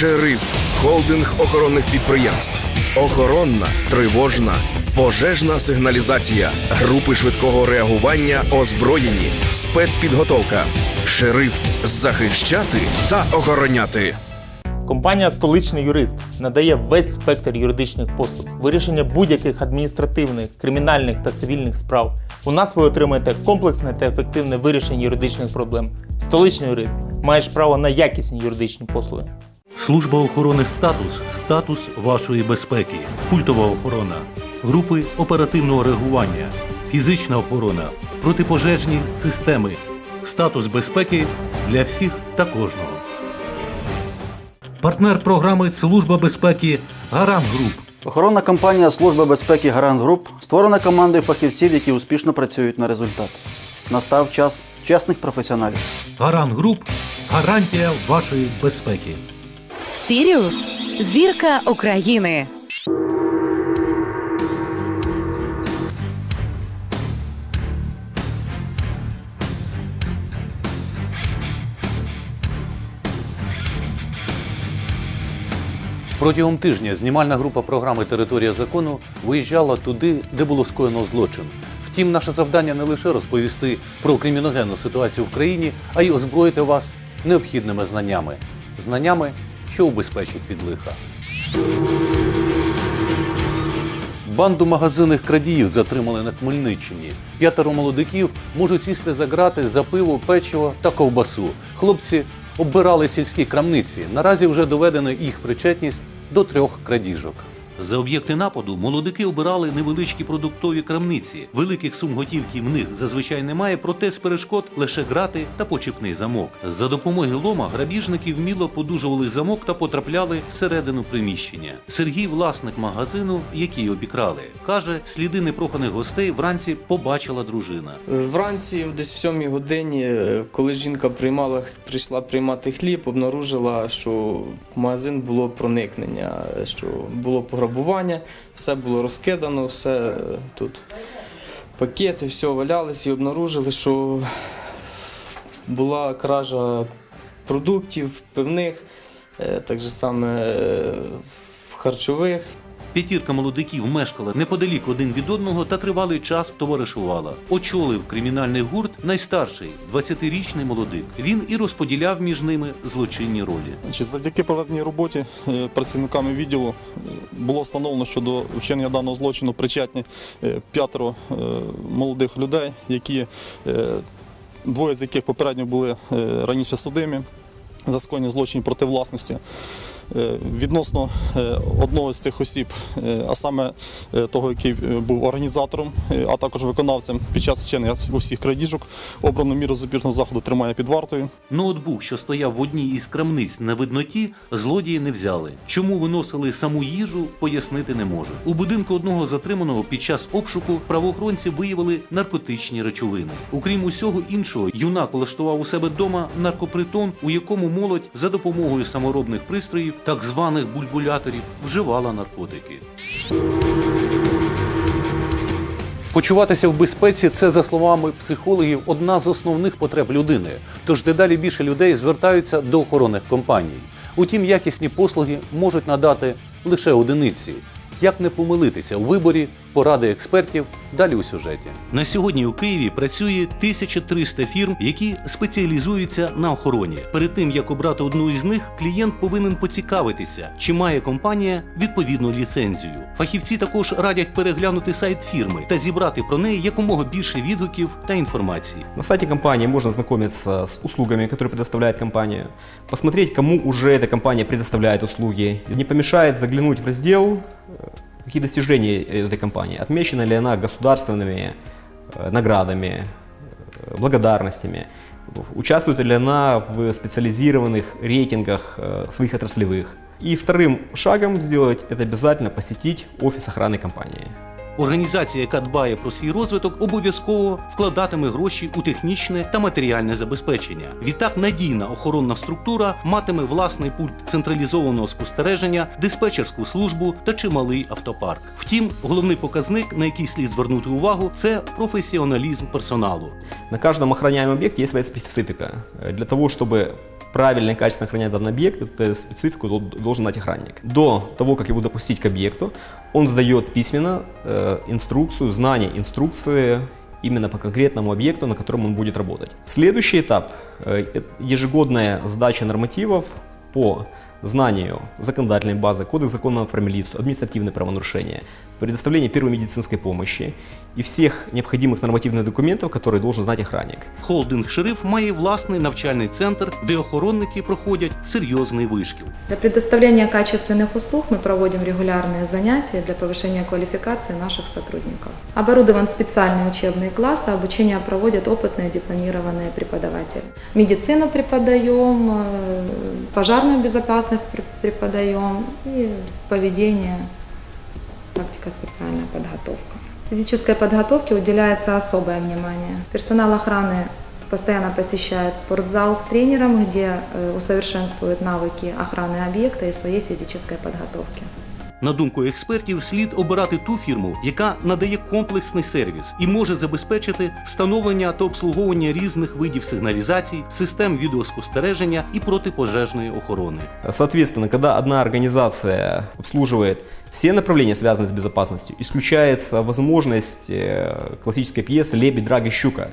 Шериф холдинг охоронних підприємств. Охоронна, тривожна, пожежна сигналізація, групи швидкого реагування, озброєні, спецпідготовка. Шериф захищати та охороняти. Компанія Столичний юрист надає весь спектр юридичних послуг, вирішення будь-яких адміністративних, кримінальних та цивільних справ. У нас ви отримаєте комплексне та ефективне вирішення юридичних проблем. Столичний юрист маєш право на якісні юридичні послуги. Служба охорони статус статус вашої безпеки, культова охорона, групи оперативного реагування, фізична охорона, протипожежні системи, статус безпеки для всіх та кожного. Партнер програми Служба безпеки Гарант Груп. Охоронна компанія Служби безпеки Гарант Груп створена командою фахівців, які успішно працюють на результат. Настав час чесних професіоналів. Гарант Груп гарантія вашої безпеки. Сіріус зірка України. Протягом тижня знімальна група програми Територія закону виїжджала туди, де було скоєно злочин. Втім, наше завдання не лише розповісти про криміногенну ситуацію в країні, а й озброїти вас необхідними знаннями, знаннями, що убезпечить від лиха. Банду магазинних крадіїв затримали на Хмельниччині. П'ятеро молодиків можуть сісти за грати за пиво, печиво та ковбасу. Хлопці оббирали сільські крамниці. Наразі вже доведено їх причетність до трьох крадіжок. За об'єкти нападу молодики обирали невеличкі продуктові крамниці. Великих сум готівки в них зазвичай немає, проте з перешкод лише грати та почіпний замок. За допомоги лома грабіжники вміло подужували замок та потрапляли всередину приміщення. Сергій, власник магазину, який обікрали, каже, сліди непроханих гостей вранці побачила дружина. Вранці, десь в сьомій годині, е, коли жінка приймала, прийшла приймати хліб, обнаружила, що в магазин було проникнення, е, що було пограбування, все було розкидано, все е, тут пакети, все валялись і обнаружили, що була кража продуктів, пивних, е, так же саме е, харчових. П'ятірка молодиків мешкала неподалік один від одного та тривалий час товаришувала. Очолив кримінальний гурт найстарший 20-річний молодик. Він і розподіляв між ними злочинні ролі. Завдяки проведеній роботі е, працівниками відділу е, було встановлено, що до вчинення даного злочину причетні е, п'ятеро молодих людей, які двоє з яких попередньо були раніше судимі за скоєння злочинів проти власності. Е, Відносно е, одного з цих осіб, е, а саме того, який був організатором, а також виконавцем під час вчинення усіх крадіжок, обрано міру запірного заходу тримає під вартою. Ноутбук, що стояв в одній із крамниць на видноті, злодії не взяли. Чому виносили саму їжу, пояснити не може. У будинку одного затриманого під час обшуку правоохоронці виявили наркотичні речовини. Окрім усього іншого, юнак влаштував у себе вдома наркопритон, у якому молодь за допомогою саморобних пристроїв, так званих бульбуляторів, вживала наркотики. Почуватися в безпеці це, за словами психологів, одна з основних потреб людини. Тож дедалі більше людей звертаються до охоронних компаній. Утім, якісні послуги можуть надати лише одиниці. Як не помилитися у виборі, поради експертів далі у сюжеті. На сьогодні у Києві працює 1300 фірм, які спеціалізуються на охороні. Перед тим як обрати одну із них, клієнт повинен поцікавитися, чи має компанія відповідну ліцензію. Фахівці також радять переглянути сайт фірми та зібрати про неї якомога більше відгуків та інформації. На сайте компании можно знакомиться с услугами, которые предоставляет компания, посмотреть, кому уже эта компания предоставляет услуги. Не помешает заглянуть в раздел, э, какие достижения этой компании, отмечена ли она государственными э, наградами, э, благодарностями, участвует ли она в специализированных рейтингах э, своих отраслевых. И вторым шагом сделать это обязательно посетить офис охраны компании. Організація, яка дбає про свій розвиток, обов'язково вкладатиме гроші у технічне та матеріальне забезпечення. Відтак, надійна охоронна структура матиме власний пульт централізованого спостереження, диспетчерську службу та чималий автопарк. Втім, головний показник, на який слід звернути увагу, це професіоналізм персоналу. На каждом охраняемом объекте есть своя специфика. Э, Для того, чтобы правильно и качественно охранять данный объект, эту специфику дол- должен знать охранник. До того, как его допустить к объекту, он сдает письменно э, инструкцию, знание инструкции именно по конкретному объекту, на котором он будет работать. Следующий этап э, – это ежегодная сдача нормативов по знанию законодательной базы, кодекс законов про милицию, административные правонарушения, предоставление первой медицинской помощи и всех необходимых нормативных документов, которые должен знать охранник. Холдинг Шериф має власний навчальний центр, де охоронники проходять серйозний вишкіл. Для предоставления качественных услуг мы проводим регулярные занятия для повышения квалификации наших сотрудников. Оборудован специальные учебные классы, обучение проводят опытные дипломированные преподаватели. Медицину преподаем, э, пожарную безопасность пр- преподаем и поведение, практика специальная подготовка. Физической подготовке уделяется особое внимание. Персонал охраны постоянно посещает спортзал с тренером, где э, усовершенствует навыки охраны объекта и своей физической подготовки. На думку експертів, слід обирати ту фірму, яка надає комплексний сервіс і може забезпечити встановлення та обслуговування різних видів сигналізацій, систем відеоспостереження і протипожежної охорони. Соответственно, когда одна организация обслуживает все направления, связанные с безопасностью, исключается возможность э, классической пьесы «Лебедь, драга, щука», э,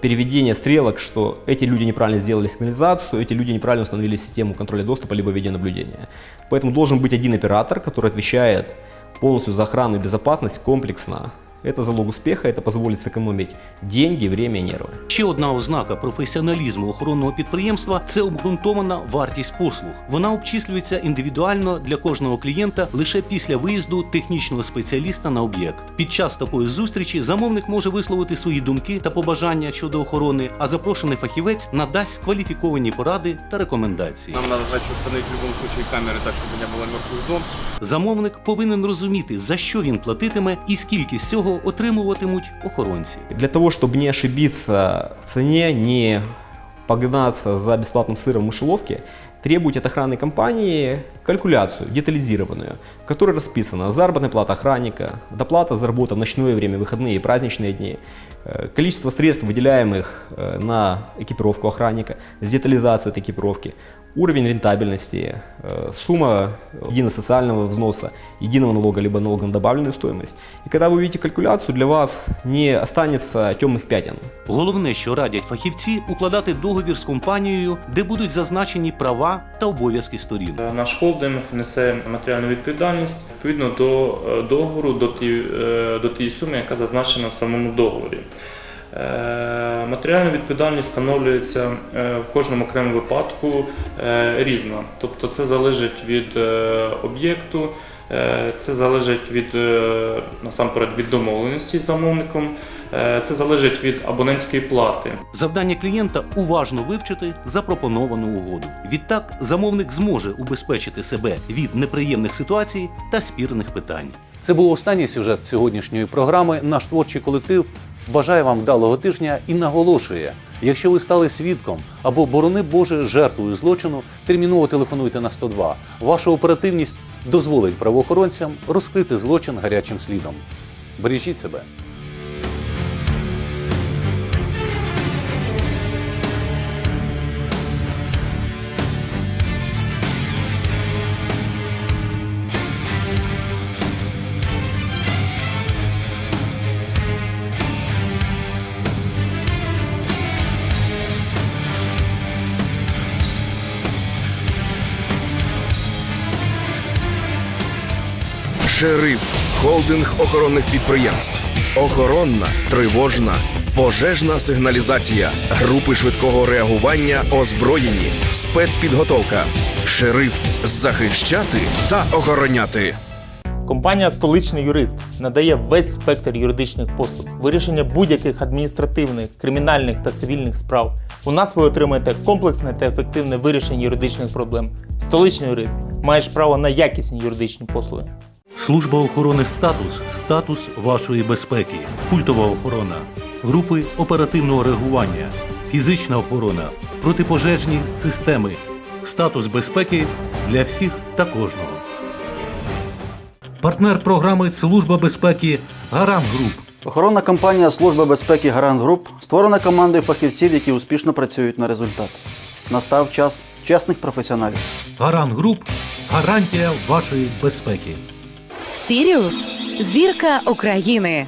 Переведение стрелок, что эти люди неправильно сделали сигнализацию, эти люди неправильно установили систему контроля доступа либо видеонаблюдения. Поэтому должен быть один оператор, который отвечает полностью за охрану и безопасность комплексно. Это залог успеха, это позволит сэкономить деньги, время и нервы. Ще одна ознака професіоналізму охоронного підприємства це обґрунтована вартість послуг. Вона обчислюється індивідуально для кожного клієнта лише після виїзду технічного спеціаліста на об'єкт. Під час такої зустрічі замовник може висловити свої думки та побажання щодо охорони, а запрошений фахівець надасть кваліфіковані поради та рекомендації. Нам надо, значит, установить в любом случае камеры так, чтобы не было мертвых зон. Замовник повинен розуміти, за що він платитиме і скільки з цього Отримуватимуть охоронці. Для того, чтобы не ошибиться в цене, не погнаться за бесплатным сыром в мышеловке, требуйте от охранной компании калькуляцию детализированную, в которой расписана заработная плата охранника, доплата за работу в ночное время, выходные и праздничные дни, э, количество средств, выделяемых э, на экипировку охранника, с детализацией этой экипировки, уровень рентабельности, э, сумма единого социального взноса, единого налога, либо налога на добавленную стоимость. И когда вы увидите калькуляцию, для вас не останется темных пятен. Головне, що радять фахівці, укладати договір з компанією, де будуть зазначені права та обов'язки сторін. Наш холдинг несе матеріальну відповідальність відповідно до е, договору, до тієї, е, до тієї суми, яка зазначена в самому договорі. Е, Матеріальна відповідальність встановлюється е, в кожному окремому випадку е, різна. Тобто це залежить від об'єкту, це залежить від насамперед від домовленості з замовником, це залежить від абонентської плати. Завдання клієнта уважно вивчити запропоновану угоду. Відтак, замовник зможе убезпечити себе від неприємних ситуацій та спірних питань. Це був останній сюжет сьогоднішньої програми. Наш творчий колектив бажає вам вдалого тижня і наголошує. Якщо ви стали свідком або борони Боже жертвою злочину, терміново телефонуйте на 102. Ваша оперативність дозволить правоохоронцям розкрити злочин гарячим слідом. Бережіть себе. Шериф холдинг охоронних підприємств. Охоронна, тривожна, пожежна сигналізація, групи швидкого реагування, озброєні, спецпідготовка. Шериф захищати та охороняти. Компанія Столичний юрист надає весь спектр юридичних послуг, вирішення будь-яких адміністративних, кримінальних та цивільних справ. У нас ви отримаєте комплексне та ефективне вирішення юридичних проблем. Столичний юрист маєш право на якісні юридичні послуги. Служба охорони статус статус вашої безпеки, культова охорона, групи оперативного реагування, фізична охорона, протипожежні системи, статус безпеки для всіх та кожного. Партнер програми Служба безпеки Гарант Груп. Охоронна компанія Служба безпеки Гарант Груп створена командою фахівців, які успішно працюють на результат. Настав час чесних професіоналів. Гарант Груп гарантія вашої безпеки. Сіріус зірка України.